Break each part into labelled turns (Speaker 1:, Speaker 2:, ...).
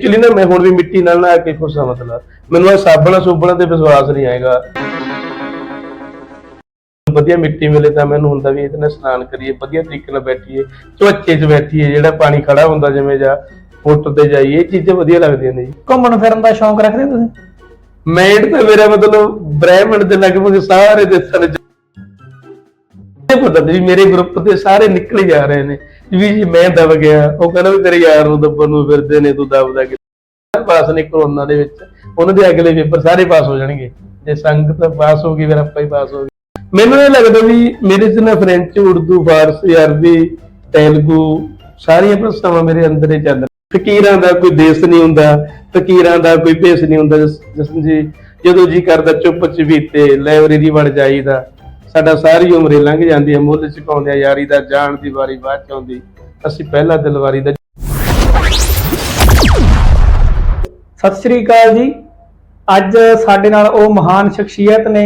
Speaker 1: Actually ਨਾ ਮੈਂ ਹੁਣ ਵੀ ਮਿੱਟੀ ਨਾਲ ਨਾ ਕੇ ਖੁਸ਼ ਹਾਂ ਮਤਲਬ। ਮੈਨੂੰ ਇਹ ਸਾਬਣਾ ਸੁਬਣਾ ਤੇ ਵਿਸ਼ਵਾਸ ਨਹੀਂ ਆਏਗਾ। ਵਧੀਆ ਮਿੱਟੀ ਮਿਲੇ ਤਾਂ ਮੈਨੂੰ ਹੁੰਦਾ ਵੀ ਇਹਦੇ ਨਾਲ ਇਸ਼ਨਾਨ ਕਰੀਏ ਵਧੀਆ ਤਰੀਕੇ ਨਾਲ ਬੈਠੀਏ ਝੋਚੇ 'ਚ ਬੈਠੀਏ ਜਿਹੜਾ ਪਾਣੀ ਖੜਾ ਹੁੰਦਾ ਜਿਵੇਂ ਜਾਂ ਫੁੱਟ ਤੇ ਜਾਈਏ ਇਹ ਚੀਜ਼ਾਂ ਵਧੀਆ ਲੱਗਦੀਆਂ ਨੇ ਜੀ।
Speaker 2: ਘੁੰਮਣ ਫਿਰਨ ਦਾ ਸ਼ੌਂਕ ਰੱਖਦੇ ਹੋ ਤੁਸੀਂ?
Speaker 1: ਮੈਂਡ ਤਾਂ ਮੇਰਾ ਮਤਲਬ ਬ੍ਰਹਿਮੰਡ ਦੇ ਲਗਭਗ ਸਾਰੇ ਦੇਸ਼ਾਂ ਦੇ ਇਹ ਪਤਾ ਨਹੀਂ ਮੇਰੇ ਗਰੁੱਪ ਦੇ ਸਾਰੇ ਨਿਕਲ ਜਾ ਰਹੇ ਨੇ। ਵੀ ਮੈਂ ਦਬ ਗਿਆ, ਉਹ ਕਹਿੰਦਾ ਵੀ ਤੇਰੇ ਯਾਰ ਨੂੰ ਦੱਬਣ ਨੂੰ ਫਿਰਦੇ ਨੇ, ਤੂੰ ਦਬਦਾ ਕਿ। ਪਾਸ ਨੇ ਕਰੋਨਾ ਦੇ ਵਿੱਚ। ਉਹਨਾਂ ਦੇ ਅਗਲੇ ਪੇਪਰ ਸਾਰੇ ਪਾਸ ਹੋ ਜਾਣਗੇ। ਜੇ ਸੰਗਤ ਪਾਸ ਹੋ ਗਈ, ਫਿਰ ਆਪਾਂ ਹੀ ਪਾਸ ਹੋ ਗਏ। ਮੈਨੂੰ ਇਹ ਲੱਗਦਾ ਵੀ ਮੇਰੇ ਚ ਨਾ ਫ੍ਰੈਂਚ ਉਰਦੂ ਫਾਰਸੀ ਅਰਬੀ ਤੇਲਗੂ ਸਾਰੀਆਂ ਭਾਸ਼ਾਵਾਂ ਮੇਰੇ ਅੰਦਰ ਹੀ ਚੱਲ ਰਹੀਆਂ। ਫਕੀਰਾਂ ਦਾ ਕੋਈ ਦੇਸ਼ ਨਹੀਂ ਹੁੰਦਾ, ਫਕੀਰਾਂ ਦਾ ਕੋਈ ਭੇਸ ਨਹੀਂ ਹੁੰਦਾ। ਜਿਸ ਜੀ, ਜਦੋਂ ਜੀ ਕਰਦਾ ਚੁੱਪ ਚਵੀਤੇ ਲਾਇਬ੍ਰੇਰੀ ਵੜ ਜਾਈਦਾ। ਸਾਡਾ ਸਾਰੀ ਉਮਰ ਹੀ ਲੰਘ ਜਾਂਦੀ ਹੈ, ਮੁੱਲ ਚੁਕਾਉਂਦੇ ਆ, ਯਾਰੀ ਦਾ ਜਾਣ ਦੀ ਵਾਰੀ, ਬਾਅਦ ਚ ਆਉਂਦੀ। ਅਸੀਂ ਪਹਿਲਾ ਦਿਲਵਾਰੀ ਦਾ
Speaker 2: ਸਤਿ ਸ੍ਰੀ ਅਕਾਲ ਜੀ। ਅੱਜ ਸਾਡੇ ਨਾਲ ਉਹ ਮਹਾਨ ਸ਼ਖਸੀਅਤ ਨੇ,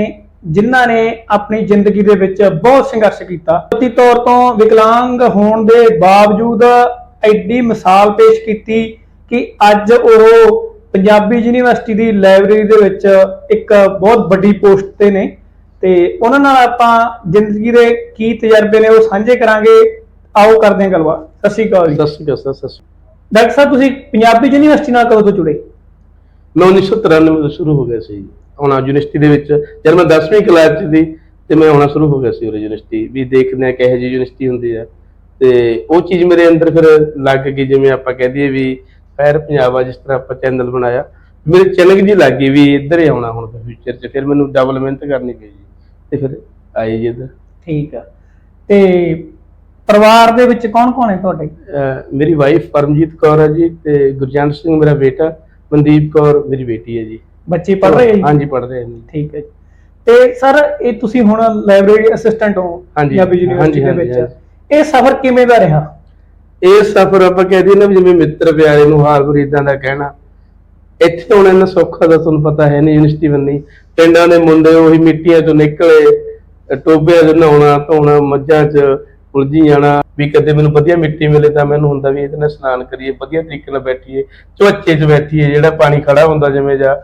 Speaker 2: ਜਿਨ੍ਹਾਂ ਨੇ ਆਪਣੀ ਜ਼ਿੰਦਗੀ ਦੇ ਵਿੱਚ ਬਹੁਤ ਸੰਘਰਸ਼ ਕੀਤਾ। ਪ੍ਰਤੀ ਤੌਰ ਤੋਂ ਵਿਕਲਾਂਗ ਹੋਣ ਦੇ ਬਾਵਜੂਦ ਐਡੀ ਮਿਸਾਲ ਪੇਸ਼ ਕੀਤੀ ਕਿ ਅੱਜ ਉਹ ਪੰਜਾਬੀ ਯੂਨੀਵਰਸਿਟੀ ਦੀ ਲਾਇਬ੍ਰੇਰੀ ਦੇ ਵਿੱਚ ਇੱਕ ਬਹੁਤ ਵੱਡੀ ਪੋਸਟ ਤੇ ਨੇ। ਤੇ ਉਹਨਾਂ ਨਾਲ ਆਪਾਂ ਜ਼ਿੰਦਗੀ ਦੇ ਕੀ ਤਜਰਬੇ ਨੇ ਉਹ ਸਾਂਝੇ ਕਰਾਂਗੇ। ਆਓ ਕਰਦੇ ਹਾਂ ਗੱਲਬਾਤ। ਸਤਿ ਸ੍ਰੀ ਅਕਾਲ ਜੀ।
Speaker 1: ਸਤਿ ਸ਼੍ਰੀ ਅਕਾਲ ਸਰ, ਸਤਿ ਸ਼੍ਰੀ ਅਕਾਲ।
Speaker 2: ਡਾਕਟਰ ਸਾਹਿਬ ਤੁਸੀਂ ਪੰਜਾਬੀ ਯੂਨੀਵਰਸਿਟੀ ਨਾਲ ਕਦੋਂ ਤੋਂ ਜੁੜੇ?
Speaker 1: ਮੈਂ 1993 ਤੋਂ ਸ਼ੁਰੂ ਹੋ ਗਿਆ ਸੀ। ਆਉਣਾ ਯੂਨੀਵਰਸਿਟੀ ਦੇ ਵਿੱਚ ਜਦ ਮੈਂ 10ਵੀਂ ਕਲਾਸ ਚ ਸੀ ਤੇ ਮੈਂ ਆਉਣਾ ਸ਼ੁਰੂ ਹੋ ਗਿਆ ਸੀ ਉਹ ਯੂਨੀਵਰਸਿਟੀ। ਵੀ ਦੇਖਦੇ ਆ ਕਿਹੋ ਜਿਹੀ ਯੂਨੀਵਰਸਿਟੀ ਹੁੰਦੀ ਆ ਤੇ ਉਹ ਚੀਜ਼ ਮੇਰੇ ਅੰਦਰ ਫਿਰ ਲੱਗ ਗਈ ਜਿਵੇਂ ਆਪਾਂ ਕਹਿ ਦਈਏ ਵੀ ਫੈਰ ਪੰਜਾਬ ਆ ਜਿਸ ਤਰ੍ਹਾਂ ਆਪਾਂ ਚੈਨਲ ਬਣਾਇਆ। ਮੇਰੇ ਚੈਨਲ ਜੀ ਲੱਗ ਗਈ ਵੀ ਇੱਧਰ ਹੀ ਆਉਣਾ ਹੁਣ ਫਿਊਚਰ 'ਚ। ਫਿਰ ਮੈਨੂੰ ਡਬਲ ਮਿਹਨਤ ਕਰਨੀ ਪਈ ਤੇ ਫਿਰ ਆਏ ਜੀ ਇੱਧਰ।
Speaker 2: ਠੀਕ ਆ। ਤੇ ਪਰਿਵਾਰ ਦੇ ਵਿੱਚ ਕੌਣ ਕੌਣ ਹੈ ਤੁਹਾਡੇ?
Speaker 1: ਅਹ ਮੇਰੀ ਵਾਈਫ ਪਰਮਜੀਤ ਕੌਰ ਹੈ ਜੀ ਤੇ ਗੁਰਜੰਟ ਸਿੰਘ ਮੇਰਾ ਬੇਟਾ ਮਨਦੀਪ ਕੌਰ ਮੇਰੀ ਬੇਟੀ ਹੈ ਜੀ।
Speaker 2: ਬੱਚੇ ਪੜ੍ਹ ਰਹੇ ਹੈ ਜੀ?
Speaker 1: ਹਾਂਜੀ ਪੜ੍ਹ ਰਹੇ ਨੇ
Speaker 2: ਠੀਕ ਹੈ ਜੀ। ਤੇ ਸਰ ਇਹ ਤੁਸੀਂ ਹੁਣ ਲਾਇਬ੍ਰੇਰੀ ਅਸਿਸਟੈਂਟ ਹੋ
Speaker 1: ਹਾਂਜੀ,
Speaker 2: ਪੰਜਾਬੀ ਯੂਨੀਵਰਸਿਟੀ ਦੇ
Speaker 1: ਹਾਂਜੀ,
Speaker 2: ਵਿੱਚ
Speaker 1: ਹਾਂਜੀ।
Speaker 2: ਇਹ ਸਫ਼ਰ ਕਿਵੇਂ ਦਾ ਰਿਹਾ?
Speaker 1: ਇਹ ਸਫ਼ਰ ਆਪਾਂ ਕਹਿ ਦਈਏ ਨਾ ਵੀ ਜਿਵੇਂ ਮਿੱਤਰ ਪਿਆਰੇ ਨੂੰ ਹਾਲ ਬਰੀਦਾਂ ਦਾ ਕਹਿਣਾ ਇੱਥੇ ਹੁਣ ਇਹਨਾਂ ਸੌਖਾ ਦਾ ਤੁਹਾਨੂੰ ਪਤਾ ਹੈ ਨਹੀਂ ਯੂਨੀਵਰਸਿਟੀ ਬੰਨੀ ਪਿੰਡਾਂ ਦੇ ਮੁੰਡੇ ਉਹੀ ਮਿੱਟੀਆਂ ਚੋਂ ਨਿਕਲੇ ਟੋਬਿਆਂ 'ਚ ਨਹਾਉਣਾ ਧੋਣਾ ਮੱਝਾਂ 'ਚ ਉਲਝੀ ਜਾਣਾ। ਵੀ ਕਦੇ ਮੈਨੂੰ ਵਧੀਆ ਮਿੱਟੀ ਮਿਲੇ ਤਾਂ ਮੈਨੂੰ ਹੁੰਦਾ ਵੀ ਇਹਦੇ ਨਾਲ ਇਸ਼ਨਾਨ ਕਰੀਏ ਵਧੀਆ ਤਰੀਕੇ ਨਾਲ ਬੈਠੀਏ ਝੋਚੇ 'ਚ ਬੈਠੀਏ ਜਿਹੜਾ ਪਾਣੀ ਖੜਾ ਹੁੰਦਾ ਜਿਵੇਂ ਜਾਂ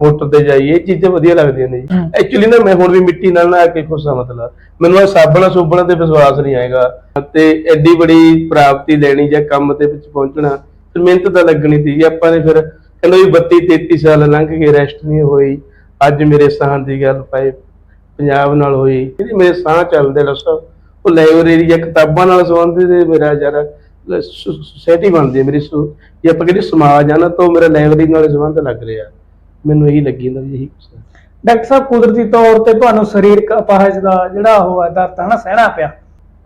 Speaker 1: ਫੁੱਟ ਤੇ ਜਾਈਏ ਇਹ ਚੀਜ਼ਾਂ ਵਧੀਆ ਲੱਗਦੀਆਂ ਨੇ ਜੀ। ਐਕਚੁਅਲੀ ਨਾ ਮੈਂ ਹੁਣ ਵੀ ਮਿੱਟੀ ਨਾਲ ਨਾ ਕੇ ਖੁਸ਼ ਹਾਂ ਮਤਲਬ। ਮੈਨੂੰ ਇਹ ਸਾਬਣਾ ਸੁਬਣਾ ਤੇ ਵਿਸ਼ਵਾਸ ਨਹੀਂ ਆਏਗਾ ਤੇ ਐਡੀ ਬੜੀ ਪ੍ਰਾਪਤੀ ਲੈਣੀ ਜਾਂ ਕੰਮ ਤੇ ਵਿੱਚ ਪਹੁੰਚਣਾ ਮਿਹਨਤ ਤਾਂ ਲੱਗਣੀ ਸੀ। ਆਪਾਂ ਨੇ ਫਿਰ ਕਹਿੰਦਾ ਵੀ 32 33 ਸਾਲ ਲੰਘ ਗਏ ਰੈਸਟ ਨਹੀਂ ਹੋਈ। ਅੱਜ ਮੇਰੇ ਸਾਹ ਦੀ ਗੱਲ ਪਏ ਪੰਜਾਬ ਨਾਲ ਹੋਈ। ਇਹਦੀ ਮੇਰੇ ਸਾਹ ਚੱਲਦੇ ਦੱਸੋ ਉਹ ਲਾਇਬ੍ਰੇਰੀ ਜਾਂ ਕਿਤਾਬਾਂ ਨਾਲ ਸੰਬੰਧਿਤ ਇਹ ਮੇਰਾ ਜਰਾ ਸੋਸਾਇਟੀ ਬਣਦੀ ਹੈ ਮੇਰੀ ਸੋ ਜੇ ਆਪਾਂ ਕਹਿੰਦੇ ਸਮਾਜ ਆ ਨਾ ਤਾਂ ਮੇਰਾ ਲਾਇਬ੍ਰੇਰੀ ਨਾਲ ਸੰਬੰਧ ਲੱਗ ਰਿਹਾ। ਮੈਨੂੰ ਇਹੀ ਲੱਗੀ ਜਾਂਦਾ ਵੀ ਇਹੀ ਕੁਛ ਹੈ।
Speaker 2: ਡਾਕਟਰ ਸਾਹਿਬ ਕੁਦਰਤੀ ਤੌਰ ਤੇ ਤੁਹਾਨੂੰ ਸਰੀਰਕ ਅਪਾਹਜ ਦਾ ਜਿਹੜਾ ਉਹ ਹੈ ਦਰਦ ਹੈ ਨਾ ਸਹਿਣਾ ਪਿਆ।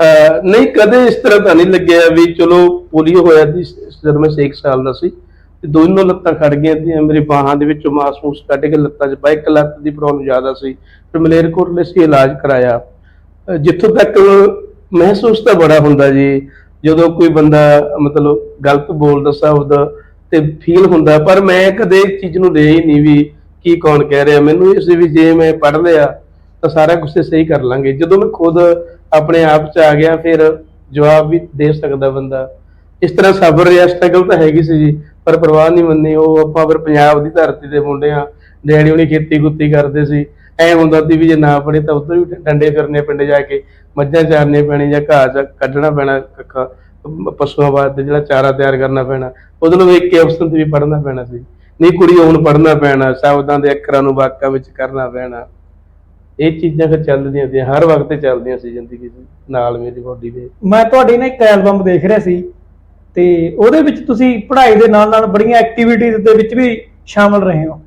Speaker 1: ਅਹ ਨਹੀਂ ਕਦੇ ਇਸ ਤਰ੍ਹਾਂ ਤਾਂ ਨਹੀਂ ਲੱਗਿਆ ਵੀ ਚਲੋ ਪੋਲੀਓ ਹੋਇਆ ਸੀ ਜਦ ਮੈਂ 6 ਸਾਲ ਦਾ ਸੀ। ਤੇ ਦੋਨੋਂ ਲੱਤਾਂ ਖੜ ਗਈਆਂ ਸੀ ਮੇਰੇ ਬਾਹਾਂ ਦੇ ਵਿੱਚੋਂ ਮਾਸ ਮੂਸ ਕੱਢ ਕੇ ਲੱਤਾਂ 'ਚ ਪਾਇਆ ਲੱਤ ਦੀ ਪ੍ਰੋਬਲਮ ਜ਼ਿਆਦਾ ਸੀ, ਫਿਰ ਮਲੇਰਕੋਟਲੇ ਸੀ, ਇਲਾਜ ਕਰਾਇਆ। ਜਿੱਥੋਂ ਤੱਕ ਮਹਿਸੂਸ ਤਾਂ ਬੜਾ ਹੁੰਦਾ ਜੀ, ਜਦੋਂ ਕੋਈ ਬੰਦਾ ਮਤਲਬ ਗਲਤ ਬੋਲਦਾ ਸ਼ਬਦ ਤੇ ਫੀਲ ਹੁੰਦਾ, ਪਰ ਮੈਂ ਕਦੇ ਇਸ ਚੀਜ਼ ਨੂੰ ਲਿਆ ਹੀ ਨਹੀਂ ਵੀ ਕੀ ਕੌਣ ਕਹਿ ਰਿਹਾ। ਮੈਨੂੰ ਇਹ ਵੀ ਜੇ ਮੈਂ ਪੜ੍ਹ ਲਿਆ, ਤਾਂ ਸਾਰਾ ਕੁਝ ਸਹੀ ਕਰ ਲਾਂਗੇ। ਜਦੋਂ ਮੈਂ ਖੁਦ ਆਪਣੇ ਆਪ ਚ ਆ ਗਿਆ, ਫਿਰ ਜਵਾਬ ਵੀ ਦੇ ਸਕਦਾ ਬੰਦਾ। ਇਸ ਤਰ੍ਹਾਂ ਸਬਰ ਜਾਂ ਸਟਰਗਲ ਤਾਂ ਹੈਗੀ ਸੀ ਜੀ। ਪਰ ਪਰਵਾਹ ਨਹੀਂ ਮੰਨੀ, ਉਹ ਆਪਾਂ ਫਿਰ ਪੰਜਾਬ ਦੀ ਧਰਤੀ ਦੇ ਮੁੰਡੇ ਆ, ਡੈਡੀ ਹੁਣੀ ਖੇਤੀ ਕੁੱਤੀ ਕਰਦੇ ਸੀ, ਐ ਹੁੰਦਾ ਸੀ ਵੀ ਜੇ ਨਾ ਪੜੇ ਤਾਂ ਉਧਰ ਵੀ ਡੰਡੇ ਫਿਰਨੇ ਪਿੰਡ ਜਾ ਕੇ, ਮੱਝਾਂ ਚਾਰਨੇ ਪੈਣੀ ਜਾਂ ਘਾਹ ਕੱਢਣਾ ਪੈਣਾ ਕੱਖਾ ਪਸ਼ੂਆਂ ਵਾਸਤੇ ਜਿਹੜਾ ਚਾਰਾ ਤਿਆਰ ਕਰਨਾ ਪੈਣਾ, ਉਹਦੇ ਨੂੰ ਵੇਖ ਕੇ ਤੇ ਵੀ ਪੜਨਾ ਪੈਣਾ ਸੀ, ਨਹੀਂ ਕੁੜੀ ਹੁਣ ਪੜਨਾ ਪੈਣਾ ਸ਼ਬਦਾਂ ਦੇ ਅੱਖਰਾਂ ਨੂੰ ਵਾਕਾਂ ਵਿੱਚ ਕਰਨਾ ਪੈਣਾ। ਇਹ ਚੀਜ਼ਾਂ ਫਿਰ ਚੱਲਦੀਆਂ ਸੀ, ਹਰ ਵਕਤ ਚੱਲਦੀਆਂ ਸੀ ਜ਼ਿੰਦਗੀ ਨਾਲ ਮੇਰੀ ਬੋਡੀ ਦੇ।
Speaker 2: ਮੈਂ ਤੁਹਾਡੀ ਨਾ ਇੱਕ ਐਲਬਮ ਦੇਖ ਰਿਹਾ ਸੀ ਤੇ ਉਹਦੇ ਵਿੱਚ ਤੁਸੀਂ ਪੜ੍ਹਾਈ ਦੇ ਨਾਲ ਨਾਲ ਬੜੀਆਂ ਐਕਟੀਵਿਟੀਜ਼ ਦੇ ਵਿੱਚ ਵੀ ਸ਼ਾਮਲ ਰਹੇ ਹੋ।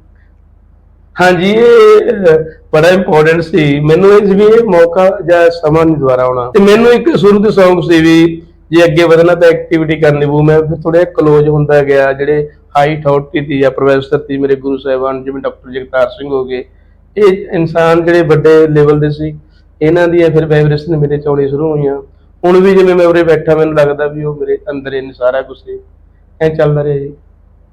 Speaker 1: ਹਾਂਜੀ, ਇਹ ਬੜਾ ਇੰਪੋਰਟੈਂਟ ਸੀ। ਮੈਨੂੰ ਇਹ ਵੀ ਇਹ ਮੌਕਾ ਜਾਂ ਸਮਾਂ ਨਹੀਂ ਦੁਬਾਰਾ ਆਉਣਾ। ਤੇ ਮੈਨੂੰ ਇੱਕ ਸ਼ੁਰੂ ਤੋਂ ਸ਼ੌਂਕ ਸੀ ਵੀ ਜੇ ਅੱਗੇ ਵਧਣਾ ਤਾਂ ਐਕਟੀਵਿਟੀ ਕਰਨੀ ਪਊ। ਮੈਂ ਫਿਰ ਥੋੜਾ ਕਲੋਜ਼ ਹੁੰਦਾ ਗਿਆ, ਜਿਹੜੇ ਹਾਈ ਅਥਾਰਟੀ ਸੀ ਜਾਂ ਪ੍ਰੋਫੈਸਰ ਸੀ ਮੇਰੇ ਗੁਰੂ ਸਾਹਿਬਾਨ, ਜਿਵੇਂ ਡਾਕਟਰ ਜਗਤਾਰ ਸਿੰਘ ਹੋ ਗਏ। ਇਹ ਇਨਸਾਨ ਜਿਹੜੇ ਵੱਡੇ ਲੈਵਲ ਦੇ ਸੀ, ਇਹਨਾਂ ਦੀਆਂ ਫਿਰ ਵਾਈਬ੍ਰੇਸ਼ਨ ਮੇਰੇ ਚ ਸ਼ੁਰੂ ਹੋਈਆਂ। ਹੁਣ ਵੀ ਜਿਵੇਂ ਮੈਂ ਉਰੇ ਬੈਠਾ ਮੈਨੂੰ ਲੱਗਦਾ ਵੀ ਉਹ ਮੇਰੇ ਅੰਦਰ ਇਹਨੇ ਸਾਰਾ ਕੁਝ ਐ ਚੱਲਦਾ ਰਿਹਾ ਜੀ।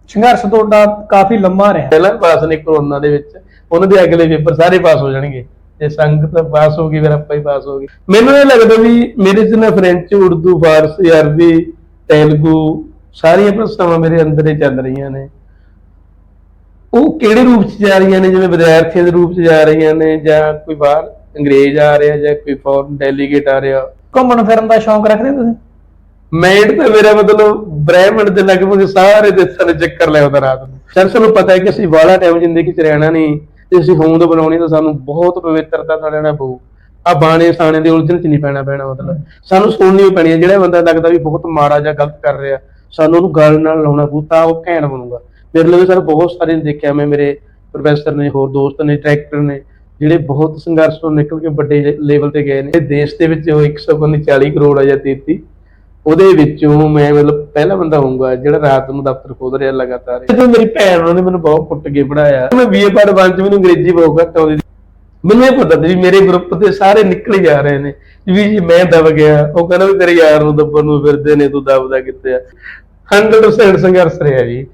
Speaker 2: ਸੰਘਰਸ਼ ਤੁਹਾਡਾ ਕਾਫੀ ਲੰਮਾ ਰਿਹਾ।
Speaker 1: ਪਹਿਲਾਂ ਪਾਸ ਨੇ ਕਰੋਨਾ ਦੇ ਵਿੱਚ। ਉਹਨਾਂ ਦੇ ਅਗਲੇ ਪੇਪਰ ਸਾਰੇ ਪਾਸ ਹੋ ਜਾਣਗੇ। ਜੇ ਸੰਗਤ ਪਾਸ ਹੋ ਗਈ ਫਿਰ ਆਪਾਂ ਹੀ ਪਾਸ ਹੋ ਗਏ। ਮੈਨੂੰ ਇਹ ਲੱਗਦਾ ਵੀ ਮੇਰੇ ਚ ਨਾ ਫ੍ਰੈਂਚ ਉਰਦੂ ਫਾਰਸੀ ਅਰਬੀ ਤੇਲਗੂ ਸਾਰੀਆਂ ਪ੍ਰਸਤਾਵਾਂ ਮੇਰੇ ਅੰਦਰ ਹੀ ਚੱਲ ਰਹੀਆਂ ਨੇ। ਉਹ ਕਿਹੜੇ ਰੂਪ 'ਚ ਜਾ ਰਹੀਆਂ ਨੇ? ਜਿਵੇਂ ਵਿਦਿਆਰਥੀਆਂ ਦੇ ਰੂਪ 'ਚ ਜਾ ਰਹੀਆਂ ਨੇ ਜਾਂ ਕੋਈ ਬਾਹਰ ਅੰਗਰੇਜ਼ ਆ ਰਿਹਾ ਜਾਂ ਕੋਈ ਫੋਰਨ ਡੈਲੀਗੇਟ ਆ ਰਿਹਾ?
Speaker 2: ਘੁੰਮਣ ਫਿਰਨ ਦਾ ਸ਼ੌਂਕ ਰੱਖਦੇ ਹੋ ਤੁਸੀਂ?
Speaker 1: ਮੈਂਡ ਤਾਂ ਮੇਰਾ ਮਤਲਬ ਬ੍ਰਹਿਮੰਡ ਦੇ ਲਗਭਗ ਸਾਰੇ ਦੇਸ਼ਾਂ ਦੇ ਚੱਕਰ ਲੈ ਰਾਤ ਨੂੰ। ਸਰ ਸਾਨੂੰ ਪਤਾ ਹੈ ਕਿ ਅਸੀਂ ਬਾਹਲਾ ਟਾਈਮ ਜ਼ਿੰਦਗੀ 'ਚ ਰਹਿਣਾ ਨਹੀਂ, ਤੇ ਅਸੀਂ ਹੋਂਦ ਬਣਾਉਣੀ ਤਾਂ ਸਾਨੂੰ ਬਹੁਤ ਪਵਿੱਤਰਤਾ ਨਾਲ ਪਊ। ਆ ਬਾਣੇ ਸਾਣੇ ਦੇ ਉਲਝਣ 'ਚ ਨਹੀਂ ਪੈਣਾ ਪੈਣਾ ਮਤਲਬ। ਸਾਨੂੰ ਸੁਣਨੀ ਪੈਣੀ ਹੈ, ਜਿਹੜਾ ਬੰਦਾ ਲੱਗਦਾ ਵੀ ਬਹੁਤ ਮਾੜਾ ਜਾਂ ਗਲਤ ਕਰ ਰਿਹਾ, ਸਾਨੂੰ ਉਹਨੂੰ ਗੱਲ ਨਾਲ ਲਾਉਣਾ ਪਊ, ਤਾਂ ਉਹ ਘੈਂਟ ਬਣੂਗਾ। ਮੇਰੇ ਲਈ ਸਰ ਬਹੁਤ ਸਾਰੇ ਦੇਖਿਆ ਮੈਂ, ਮੇਰੇ ਪ੍ਰੋਫੈਸਰ ਨੇ, ਹੋਰ ਦੋਸਤ ਨੇ, ਡਾਇਰੈਕਟਰ ਨੇ ਜਿਹੜੇ ਬਹੁਤ ਸੰਘਰਸ਼ ਤੋਂ ਨਿਕਲ ਕੇ ਵੱਡੇ ਲੈਵਲ ਤੇ ਗਏ ਨੇ। ਦੇਸ਼ ਦੇ ਵਿੱਚ ਉਹ 140 ਕਰੋੜ ਆ ਜਾਂ 33 ਉਹਦੇ ਵਿੱਚੋਂ ਮੈਂ ਮਤਲਬ ਪਹਿਲਾ ਬੰਦਾ ਹੋਊਗਾ ਜਿਹੜਾ ਰਾਤ ਨੂੰ ਦਫ਼ਤਰ ਖੋਦ ਰਿਹਾ ਲਗਾਤਾਰ। ਜਦੋਂ ਮੇਰੀ ਭੈਣ ਉਹਨੇ ਮੈਨੂੰ ਬਹੁਤ ਕੁੱਟ ਕੇ ਪੜਾਇਆ ਮੈਂ ਬੀਏ ਪੜ੍ਹ ਬੰਦ ਚ ਮੈਨੂੰ ਅੰਗਰੇਜ਼ੀ ਬਹੁਤ ਘੱਟ ਆਉਂਦੀ ਮੈਨੂੰ ਇਹ ਪਤਾ ਸੀ ਵੀ ਮੇਰੇ ਗਰੁੱਪ ਤੇ ਸਾਰੇ ਨਿਕਲ ਜਾ ਰਹੇ ਨੇ। ਵੀ ਮੈਂ ਦਬ ਗਿਆ, ਉਹ ਕਹਿੰਦਾ ਵੀ ਤੇਰੇ ਯਾਰ ਨੂੰ ਦੱਬਣ ਨੂੰ ਫਿਰਦੇ ਨੇ, ਤੂੰ ਦਬਦਾ ਕਿੱਥੇ ਆ? 100% ਸੰਘਰਸ਼ ਰਿਹਾ ਜੀ।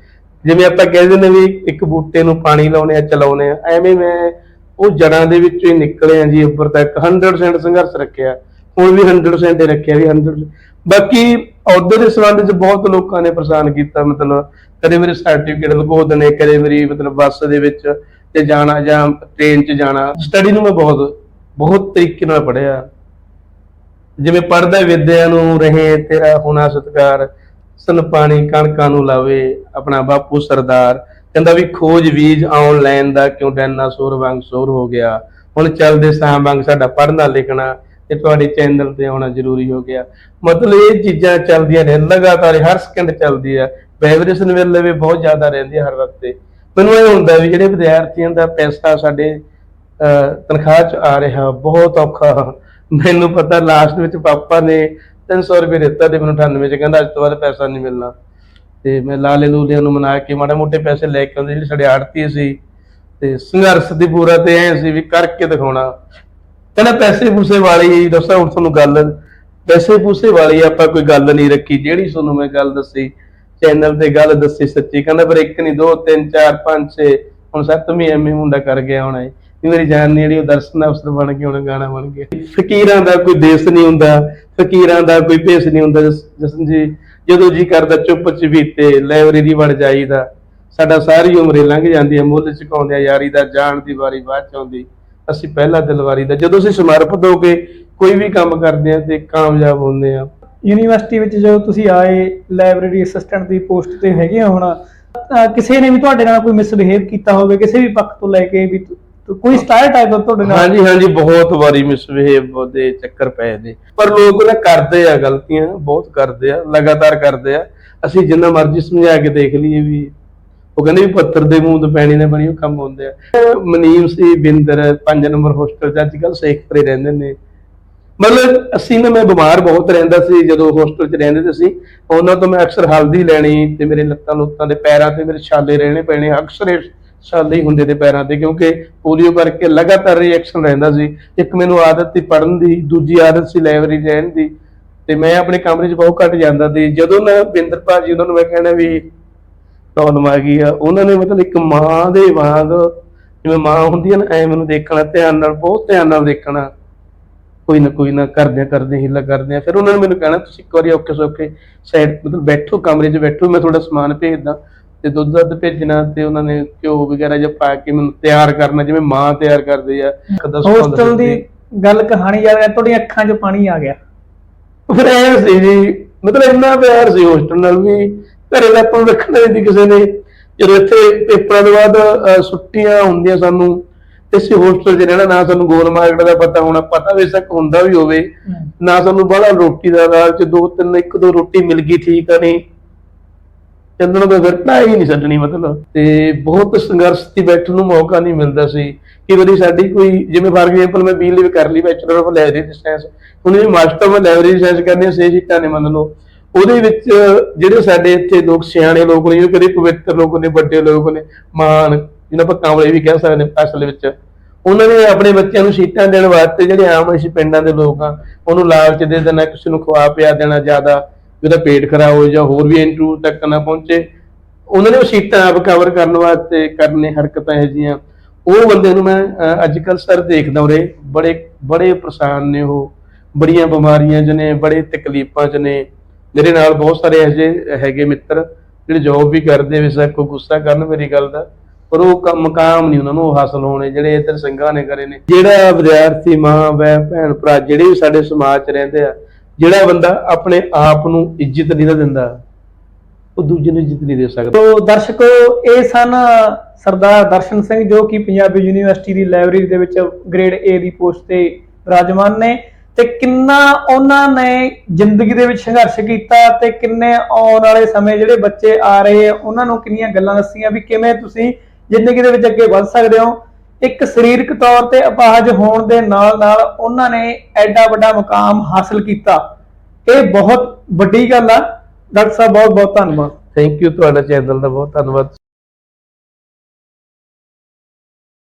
Speaker 1: ਜਿਵੇਂ ਆਪਾਂ ਕਹਿੰਦੇ ਨੇ ਵੀ ਇੱਕ ਬੂਟੇ ਨੂੰ ਪਾਣੀ ਲਾਉਣੇ ਆ, ਚਲਾਉਣੇ ਆ, ਐਵੇਂ ਮੈਂ ਉਹ ਜੜਾਂ ਦੇ ਵਿੱਚੋਂ ਹੀ ਨਿਕਲੇ ਆ ਜੀ, ਉੱਪਰ ਤੱਕ 100% ਸੰਘਰਸ਼ ਰੱਖਿਆ ਹੁਣ ਵੀ 100% ਰੱਖਿਆ ਵੀ 100 ਬਾਕੀ ਅਹੁਦੇ ਦੇ ਸੰਬੰਧ ਵਿੱਚ ਬਹੁਤ ਲੋਕਾਂ ਨੇ ਪਰੇਸ਼ਾਨ ਕੀਤਾ, ਮਤਲਬ ਕਦੇ ਮੇਰੇ ਸਰਟੀਫਿਕੇਟ ਲਗੋ ਦੇਣੇ ਕਦੇ ਮੇਰੀ ਮਤਲਬ ਬੱਸ ਦੇ ਵਿੱਚ ਤੇ ਜਾਣਾ ਜਾਂ ਟ੍ਰੇਨ 'ਚ ਜਾਣਾ। ਸਟੱਡੀ ਨੂੰ ਮੈਂ ਬਹੁਤ ਬਹੁਤ ਤਰੀਕੇ ਨਾਲ ਪੜਿਆ ਜਿਵੇਂ ਪੜਦਾ ਵਿਦਿਆ ਨੂੰ ਰਹੇ ਤੇਰਾ ਹੁਣਾ ਸਤਕਾਰ ਸਨ ਪਾਣੀ ਕਣਕਾਂ ਨੂੰ ਲਾਵੇ, ਆਪਣਾ ਬਾਪੂ ਸਰਦਾਰ। ਕਹਿੰਦਾ ਵੀ ਖੋਜ ਵੀਜ ਆਨਲਾਈਨ ਦਾ ਕਿਉਂ ਡਾਇਨਾਸੌਰ ਵਾਂਗ ਸ਼ੋਰ ਹੋ ਗਿਆ। ਹੁਣ ਚੱਲਦੇ ਸਾਂ ਵਾਂਗ ਸਾਡਾ ਪੜ੍ਹਨਾ ਲਿਖਣਾ ਤੇ ਤੁਹਾਡੇ ਚੈਨਲ ਤੇ ਆਉਣਾ ਜ਼ਰੂਰੀ ਹੋ ਗਿਆ। ਮਤਲਬ ਇਹ ਚੀਜ਼ਾਂ ਚੱਲਦੀਆਂ ਨੇ, ਲਗਾਤਾਰ ਹਰ ਸਕਿੰਟ ਚੱਲਦੀ ਆ। ਵਾਈਬ੍ਰੇਸ਼ਨ ਵੇਲੇ ਵੀ ਬਹੁਤ ਜ਼ਿਆਦਾ ਰਹਿੰਦੀ ਆ ਹਰ ਵਕਤ ਤੇ। ਮੈਨੂੰ ਇਹ ਹੁੰਦਾ ਵੀ ਜਿਹੜੇ ਵਿਦਿਆਰਥੀਆਂ ਦਾ ਪੈਸਾ ਸਾਡੇ, ਅਹ, ਤਨਖਾਹ ਚ ਆ ਰਿਹਾ, ਬਹੁਤ ਔਖਾ। ਮੈਨੂੰ ਪਤਾ ਲਾਸਟ ਵਿੱਚ ਪਾਪਾ ਨੇ 300 ਰੁਪਏ ਦਿੱਤਾ ਤੇ ਮੈਨੂੰ 98 ਚ ਕਹਿੰਦਾ ਅੱਜ ਤੋਂ ਬਾਅਦ ਪੈਸਾ ਨਹੀਂ ਮਿਲਣਾ। ਤੇ ਮੈਂ ਲਾਲੇ ਲੂਲਿਆਂ ਨੂੰ ਮਨਾ ਕੇ ਮਾੜੇ ਮੋਟੇ ਪੈਸੇ ਲੈ ਕੇ ਆਉਂਦੇ, ਜਿਹੜੇ ਸਾਡੇ ਆੜਤੀ ਸੀ ਤੇ ਸੰਘਰਸ਼ ਦੀ ਪੂਰਾ ਤੇ ਐ ਸੀ ਵੀ ਕਰਕੇ ਦਿਖਾਉਣਾ। ਕਹਿੰਦਾ ਪੈਸੇ ਪੂਸੇ ਵਾਲੀ, ਦੱਸਾਂ ਹੁਣ ਤੁਹਾਨੂੰ ਗੱਲ। ਪੈਸੇ ਪੂਸੇ ਵਾਲੀ ਆਪਾਂ ਕੋਈ ਗੱਲ ਨਹੀਂ ਰੱਖੀ, ਜਿਹੜੀ ਤੁਹਾਨੂੰ ਮੈਂ ਗੱਲ ਦੱਸੀ, ਚੈਨਲ ਤੇ ਗੱਲ ਦੱਸੀ ਸੱਚੀ। ਕਹਿੰਦਾ ਪਰ ਇੱਕ ਨਹੀਂ, ਦੋ, ਤਿੰਨ, ਚਾਰ, ਪੰਜ, ਛੇ, ਹੁਣ ਸੱਤਵੀਂ ਐਮਏ ਮੁੰਡਾ ਕਰ ਗਿਆ ਹੁਣ ਇਹ ਵੀ ਮੇਰੀ ਜਾਨ ਨਹੀਂ ਜਿਹੜੀ ਉਹ ਦਰਸ਼ਨ ਅਫਸਰ ਬਣ ਕੇ ਹੁਣ ਗਾਣਾ ਬਣ ਗਿਆ। ਫਕੀਰਾਂ ਦਾ ਕੋਈ ਦੇਸ਼ ਨਹੀਂ ਹੁੰਦਾ, ਫਕੀਰਾਂ ਦਾ ਕੋਈ ਭੇਸ ਨਹੀਂ ਹੁੰਦਾ। ਜਸਨ ਜੀ, ਜਦੋਂ ਜੀ ਕਰਦਾ ਚੁੱਪ ਚਵੀਤੇ ਲਾਇਬ੍ਰੇਰੀ ਵੜ ਜਾਈਦਾ। ਸਾਡਾ ਸਾਰੀ ਉਮਰੇ ਲੰਘ ਜਾਂਦੀ ਹੈ, ਮੁੱਲ ਚੁਕਾਉਂਦੇ ਯਾਰੀ ਦਾ, ਜਾਣ ਦੀ ਵਾਰੀ ਬਾਅਦ ਚ ਆਉਂਦੀ। ਅਸੀਂ ਪਹਿਲਾ ਦਿਲਵਾਰੀ ਦਾ, ਜਦੋਂ ਅਸੀਂ ਸਮਰਪਿਤ ਹੋ ਕੇ ਕੋਈ ਵੀ ਕੰਮ ਕਰਦੇ ਆ ਤੇ ਕਾਮਯਾਬ ਹੁੰਦੇ ਆ
Speaker 2: ਯੂਨੀਵਰਸਿਟੀ ਵਿੱਚ ਜਦੋਂ ਤੁਸੀਂ ਆਏ, ਲਾਇਬ੍ਰੇਰੀ ਅਸਿਸਟੈਂਟ ਦੀ ਪੋਸਟ ਤੇ ਹੈਗੇ ਹੋ ਹੁਣ ਕਿਸੇ ਨੇ ਵੀ ਤੁਹਾਡੇ ਨਾਲ ਕੋਈ ਮਿਸਬਿਹੇਵ ਕੀਤਾ ਹੋਵੇ, ਕਿਸੇ ਵੀ ਪੱਖ ਤੋਂ ਲੈ ਕੇ ਵੀ ਕੋਈ ਸਟਾਇਲ ਟਾਈਪ ਤੁਹਾਡੇ ਨਾਲ?
Speaker 1: ਹਾਂਜੀ ਹਾਂਜੀ, ਬਹੁਤ ਵਾਰੀ ਮਿਸਬਿਹੇਵ ਦੇ ਚੱਕਰ ਪਏ ਨੇ ਪਰ ਲੋਕ ਨਾ ਕਰਦੇ ਆ ਗਲਤੀਆਂ, ਬਹੁਤ ਕਰਦੇ ਆ, ਲਗਾਤਾਰ ਕਰਦੇ ਆ। ਅਸੀਂ ਜਿੰਨਾ ਮਰਜ਼ੀ ਸਮਝਾ ਕੇ ਦੇਖ ਲਈਏ ਵੀ, ਉਹ ਕਹਿੰਦੇ ਵੀ ਪੱਥਰ ਦੇ ਮੂੰਹ ਤੋਂ ਪੈਣੀ ਨਾ ਬਣੀ ਉਹ ਕੰਮ ਹੁੰਦੇ ਆ। ਮਨੀਮ ਸੀ, ਬਿੰਦਰ 5 ਨੰਬਰ ਹੋਸਟਲ ਚ ਅੱਜ ਕੱਲ ਸੇਖਪੁਰੇ ਰਹਿੰਦੇ ਨੇ। ਮਤਲਬ ਅਸੀਂ ਨਾ, ਮੈਂ ਬਿਮਾਰ ਬਹੁਤ ਰਹਿੰਦਾ ਸੀ, ਜਦੋਂ ਹੋਸਟਲ 'ਚ ਰਹਿੰਦੇ ਤੇ ਸੀ। ਉਹਨਾਂ ਤੋਂ ਮੈਂ ਅਕਸਰ ਹਲਦੀ ਲੈਣੀ ਤੇ ਮੇਰੇ ਲੱਤਾਂ ਲੁੱਤਾਂ ਦੇ ਪੈਰਾਂ ਤੇ ਮੇਰੇ ਛਾਲੇ ਰਹਿਣੇ ਪੈਣੇ, ਅਕਸਰ ਸਾਲੇ ਹੀ ਹੁੰਦੇ ਤੇ ਪੈਰਾਂ ਤੇ, ਕਿਉਂਕਿ ਪੋਲੀਓ ਕਰਕੇ ਲਗਾਤਾਰ ਰਿਐਕਸ਼ਨ ਰਹਿੰਦਾ ਸੀ। ਇੱਕ ਮੈਨੂੰ ਆਦਤ ਸੀ ਪੜਨ ਦੀ, ਦੂਜੀ ਆਦਤ ਸੀ ਲਾਇਬ੍ਰੇਰੀ ਰਹਿਣ ਦੀ। ਤੇ ਮੈਂ ਆਪਣੇ ਕਮਰੇ 'ਚ ਬਹੁਤ ਘੱਟ ਜਾਂਦਾ ਸੀ। ਜਦੋਂ ਨਾ ਬਿੰਦਰ ਭਾਜੀ ਉਹਨਾਂ ਨੂੰ ਮੈਂ ਕਹਿਣਾ ਵੀ ਪ੍ਰੋਬਲਮ ਆ ਗਈ ਆ। ਉਹਨਾਂ ਨੇ ਮਤਲਬ ਇੱਕ ਮਾਂ ਦੇ ਵਾਂਗ, ਜਿਵੇਂ ਮਾਂ ਹੁੰਦੀ ਹੈ ਨਾ, ਐ ਮੈਨੂੰ ਦੇਖਣਾ, ਧਿਆਨ ਨਾਲ, ਬਹੁਤ ਧਿਆਨ ਨਾਲ ਦੇਖਣਾ। ਕੋਈ ਨਾ ਕੋਈ ਨਾ ਕਰਦੇ ਕਰਦੇ ਹਿੱਲਾ ਕਰਦੇ ਆ ਫਿਰ ਉਹਨਾਂ ਨੇ ਮੈਨੂੰ ਕਹਿਣਾ, ਤੁਸੀਂ ਇੱਕ ਵਾਰੀ ਔਕੇ ਸੌਕੇ ਸਾਈਡ ਮਤਲਬ ਬੈਠੋ, ਕਮਰੇ 'ਚ ਬੈਠੋ, ਮੈਂ ਤੁਹਾਡਾ ਸਮਾਨ ਭੇਜਦਾ। ਤੇ ਦੁੱਧ ਦੱਧ ਭੇਜਣਾ ਤੇ ਉਹਨਾਂ ਨੇ ਘਿਓ ਵਗੈਰਾ ਜਿਹਾ ਪਾ ਕੇ ਮੈਨੂੰ ਤਿਆਰ ਕਰਨਾ ਜਿਵੇਂ ਮਾਂ ਤਿਆਰ ਕਰਦੀ ਆ ਕਦਾ
Speaker 2: ਹੋਸਟਲ ਦੀ ਗੱਲ ਕਹਾਣੀ ਹੈ ਤੁਹਾਡੀਆਂ ਅੱਖਾਂ 'ਚ ਪਾਣੀ ਆ ਗਿਆ।
Speaker 1: ਫਿਰ ਐ ਸੀ ਜੀ ਮਤਲਬ ਇੰਨਾ ਪਿਆਰ ਸੀ ਹੋਸਟਲ ਨਾਲ ਵੀ ਘਰੇ ਤਾਂ ਆਪਾਂ ਰੱਖਣਾ ਨਹੀਂ ਕਿਸੇ ਨੇ। ਜਦੋਂ ਇੱਥੇ ਪੇਪਰਾਂ ਤੋਂ ਬਾਅਦ ਛੁੱਟੀਆਂ ਹੁੰਦੀਆਂ ਸਾਨੂੰ ਅਸੀਂ ਹੋਸਟਲ 'ਚ ਰਹਿਣਾ ਨਾ ਸਾਨੂੰ ਗੋਲ ਮਾਰਕੀਟ ਦਾ ਪਤਾ ਹੋਣਾ ਪਤਾ ਬੇਸ਼ੱਕ ਹੁੰਦਾ ਵੀ ਹੋਵੇ। ਨਾ ਸਾਨੂੰ ਬੜਾ ਰੋਟੀ ਦਾ ਦਾਲ 'ਚ ਦੋ ਤਿੰਨ ਇੱਕ ਦੋ ਰੋਟੀ ਮਿਲ ਗਈ ਠੀਕ ਆ ਨਹੀਂ। ਚੱਲਣ ਦਾ ਫਿਰ ਪੜ੍ਹਾਈ ਨਹੀਂ ਛੱਡਣੀ ਮਤਲਬ। ਤੇ ਬਹੁਤ ਸੰਘਰਸ਼ ਦੀ ਬੈਠਣ ਨੂੰ ਮੌਕਾ ਨਹੀਂ ਮਿਲਦਾ ਸੀ। ਕਈ ਵਾਰੀ ਸਾਡੀ ਕੋਈ, ਜਿਵੇਂ ਫਾਰ ਐਗਜ਼ਾਮਪਲ ਮੈਂ ਬੀਲ ਕਰ ਲਈ ਬੈਚਲਰ ਆਫ ਲਾਇਬ੍ਰੇਰੀ ਸਾਇੰਸ ਹੁਣ ਜੇ ਮਾਸਟਰ ਮੈਂ ਲਾਇਬ੍ਰੇਰੀ ਸਾਇੰਸ ਕਰਨੀ ਹੈ ਸੀਟਾਂ ਨੇ ਮੰਨ ਲਓ। ਉਹਦੇ ਵਿੱਚ ਜਿਹੜੇ ਸਾਡੇ ਇੱਥੇ ਲੋਕ, ਸਿਆਣੇ ਲੋਕ ਨੇ, ਜਿਹੜੇ ਪਵਿੱਤਰ ਲੋਕ ਨੇ, ਵੱਡੇ ਲੋਕ ਨੇ, ਮਾਨ, ਜਿਹਨਾਂ ਆਪਾਂ ਕਾਮਲੇ ਵੀ ਕਹਿ ਸਕਦੇ ਹਾਂ ਅਸਲ ਵਿੱਚ। ਉਹਨਾਂ ਨੇ ਆਪਣੇ ਬੱਚਿਆਂ ਨੂੰ ਸੀਟਾਂ ਦੇਣ ਵਾਸਤੇ ਜਿਹੜੇ ਆਮ ਅਸੀਂ ਪਿੰਡਾਂ ਦੇ ਲੋਕ ਆ, ਉਹਨੂੰ ਲਾਲਚ ਦੇ ਦੇਣਾ, ਕਿਸੇ ਨੂੰ ਖਵਾ ਪਿਆ ਦੇਣਾ ਜ਼ਿਆਦਾ। ਵੀ ਉਹਦਾ ਪੇਟ ਖਰਾਬ ਹੋਏ ਜਾਂ ਹੋਰ ਵੀ ਇੰਟਰਵਿਊ ਤੱਕ ਨਾ ਪਹੁੰਚੇ। ਉਹਨਾਂ ਨੇ ਉਹ ਸੀਟਾਂ ਆਪ ਕਵਰ ਕਰਨ ਵਾਸਤੇ ਕਰਨੇ ਹਰਕਤਾਂ ਇਹ ਜੀਆਂ ਉਹ ਬੰਦੇ ਨੂੰ ਮੈਂ ਅੱਜ ਕੱਲ ਸਰ ਦੇਖਦਾ ਉਰੇ, ਬੜੇ ਬੜੇ ਪਰੇਸ਼ਾਨ ਨੇ ਉਹ। ਬੜੀਆਂ ਬਿਮਾਰੀਆਂ 'ਚ ਨੇ, ਬੜੇ ਤਕਲੀਫਾਂ 'ਚ ਨੇ। ਮੇਰੇ ਨਾਲ ਬਹੁਤ ਸਾਰੇ ਇਹੋ ਜਿਹੇ ਹੈਗੇ ਮਿੱਤਰ, ਜਿਹੜੇ ਜੌਬ ਵੀ ਕਰਦੇ ਵੇ ਕੋਈ ਗੁੱਸਾ ਕਰਨ ਮੇਰੀ ਗੱਲ ਦਾ। ਪਰ ਉਹ ਕੰਮ ਮਕਾਮ ਨਹੀਂ ਉਹਨਾਂ ਨੂੰ ਹਾਸਲ ਹੋਣੇ, ਜਿਹੜੇ ਇੱਧਰ ਸਿੰਘਾਂ ਨੇ ਕਰੇ ਨੇ। ਜਿਹੜਾ ਵਿਦਿਆਰਥੀ ਮਾਂ ਬੈ ਭੈਣ, ਭਰਾ, ਜਿਹੜੇ ਵੀ ਸਾਡੇ ਸਮਾਜ 'ਚ ਰਹਿੰਦੇ ਆ ਜਿਹੜਾ ਬੰਦਾ ਆਪਣੇ ਆਪ ਨੂੰ ਇੱਜ਼ਤ ਨਹੀਂ ਦਿੰਦਾ, ਉਹ ਦੂਜੇ ਨੂੰ ਇੱਜ਼ਤ ਨਹੀਂ ਦੇ ਸਕਦਾ।
Speaker 2: ਤੋ ਦਰਸ਼ਕੋ, ਇਹ ਸਨ ਸਰਦਾਰ ਦਰਸ਼ਨ ਸਿੰਘ ਜੋ ਕਿ ਪੰਜਾਬੀ ਯੂਨੀਵਰਸਿਟੀ ਦੀ ਲਾਇਬ੍ਰੇਰੀ ਦੇ ਵਿੱਚ ਗ੍ਰੇਡ A ਦੀ ਪੋਸਟ ਤੇ ਵਿਰਾਜਮਾਨ ਨੇ ਤੇ ਕਿੰਨਾ ਉਹਨਾਂ ਨੇ ਜ਼ਿੰਦਗੀ ਦੇ ਵਿੱਚ ਸੰਘਰਸ਼ ਕੀਤਾ ਤੇ ਕਿੰਨੇ ਆਉਣ ਵਾਲੇ ਸਮੇਂ ਜਿਹੜੇ ਬੱਚੇ ਆ ਰਹੇ ਆ, ਉਹਨਾਂ ਨੂੰ ਕਿੰਨੀਆਂ ਗੱਲਾਂ ਦੱਸੀਆਂ ਵੀ ਕਿਵੇਂ ਤੁਸੀਂ ਜ਼ਿੰਦਗੀ ਦੇ ਵਿੱਚ ਅੱਗੇ ਵੱਧ ਸਕਦੇ ਹੋ। ਇੱਕ ਸਰੀਰਕ ਤੌਰ ਤੇ ਅਪਾਹਜ ਹੋਣ ਦੇ ਨਾਲ ਨਾਲ ਉਹਨਾਂ ਨੇ ਐਡਾ ਵੱਡਾ ਮੁਕਾਮ ਹਾਸਲ ਕੀਤਾ। ਇਹ ਬਹੁਤ ਵੱਡੀ ਗੱਲ ਆ। ਡਾਕਟਰ ਸਾਹਿਬ ਬਹੁਤ ਬਹੁਤ ਧੰਨਵਾਦ।
Speaker 1: ਥੈਂਕ ਯੂ ਤੁਹਾਡਾ ਚੈਨਲ ਦਾ ਬਹੁਤ ਧੰਨਵਾਦ।